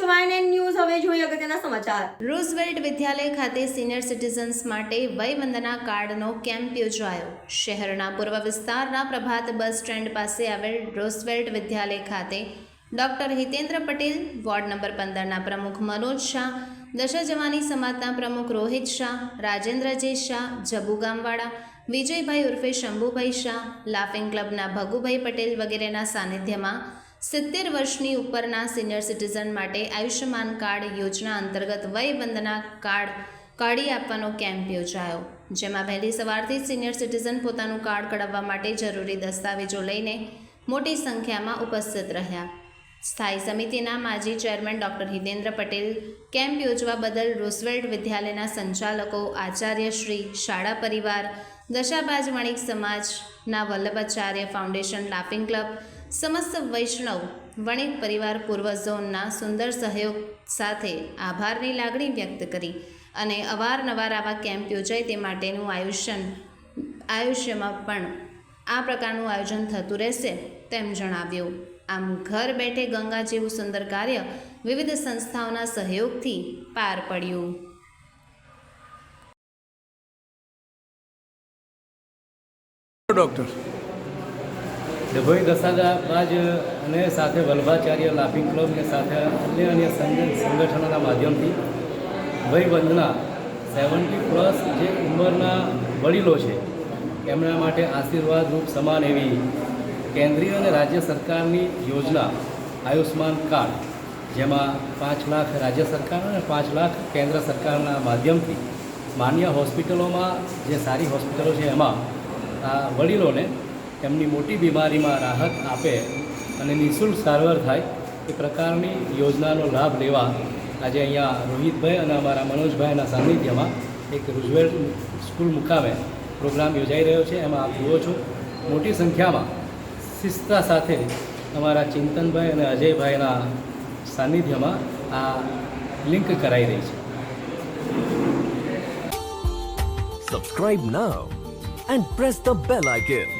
છો ન્યૂઝ હવે સમાચાર. રૂઝવેલ્ટ વિદ્યાલય ખાતે સિનિયર સિટીઝન્સ માટે વયવંદના કાર્ડનો કેમ્પ યોજાયો. શહેરના પૂર્વ વિસ્તારના પ્રભાત બસ સ્ટેન્ડ પાસે આવેલ રોઝવેલ્ટ વિદ્યાલય ખાતે doctor Hitendra Patel, ward number પંદરના પ્રમુખ મનોજ શાહ, દશા જવાની સમાજના પ્રમુખ રોહિત શાહ રાજેન્દ્ર જે શાહ, જબુ ગામવાળા, વિજયભાઈ ઉર્ફે શંભુભાઈ શાહ, લાફિંગ ક્લબના ભગુભાઈ પટેલ વગેરેના સાનિધ્યમાં સિત્તેર વર્ષની ઉપરના સિનિયર સિટીઝન માટે આયુષ્યમાન કાર્ડ યોજના અંતર્ગત વયવંદના કાર્ડ કાઢી આપવાનો કેમ્પ યોજાયો, જેમાં વહેલી સવારથી સિનિયર સિટીઝન પોતાનું કાર્ડ કઢાવવા માટે જરૂરી દસ્તાવેજો લઈને મોટી સંખ્યામાં ઉપસ્થિત રહ્યા. સ્થાયી સમિતિના માજી chairman doctor Hitendra Patel camp યોજવા બદલ રોઝવેલ્ટ વિદ્યાલયના સંચાલકો આચાર્યશ્રી શાળા પરિવાર દશાબાજ વણિક સમાજના વલ્લભાચાર્ય ફાઉન્ડેશન, લાફિંગ ક્લબ સમસ્ત વૈષ્ણવ વણિક પરિવાર પૂર્વ ઝોનના સુંદર સહયોગ સાથે આભારની લાગણી વ્યક્ત કરી અને અવારનવાર આવા કેમ્પ યોજાય તે માટેનું આયુષ્યન, આયુષ્યમાં પણ આ પ્રકારનું આયોજન થતું રહેશે તેમ જણાવ્યું. આમ ઘર બેઠે ગંગા જેવું સુંદર કાર્ય વિવિધ સંસ્થાઓના સહયોગથી પાર પડ્યું. ડૉક્ટર ડભોઈ દસાદાબાજ અને સાથે વલ્ભાચાર્ય લાફિંગ ક્લબને સાથે અન્ય અન્ય સંગ- સંગઠનોના માધ્યમથી વયવંદના સેવન્ટી પ્લસ જે ઉંમરના વડીલો છે, એમના માટે આશીર્વાદરૂપ સમાન એવી કેન્દ્રીય અને રાજ્ય સરકારની યોજના આયુષ્માન કાર્ડ, જેમાં પાંચ લાખ રાજ્ય સરકાર અને પાંચ લાખ કેન્દ્ર સરકારના માધ્યમથી માન્ય હોસ્પિટલોમાં જે સારી હોસ્પિટલો છે એમાં આ વડીલોને એમની મોટી બીમારીમાં રાહત આપે અને નિઃશુલ્ક સારવાર થાય એ પ્રકારની યોજનાનો લાભ લેવા આજે અહીંયા રોહિતભાઈ અને અમારા મનોજભાઈના સાનિધ્યમાં એક રૂઝવેલ સ્કૂલ મુકામે પ્રોગ્રામ યોજાઈ રહ્યો છે એમાં આપ જુઓ છો, મોટી સંખ્યામાં શિસ્તા સાથે અમારા ચિંતનભાઈ અને અજયભાઈના સાનિધ્યમાં આ લિંક કરાઈ રહી છે subscribe now and press the bell icon.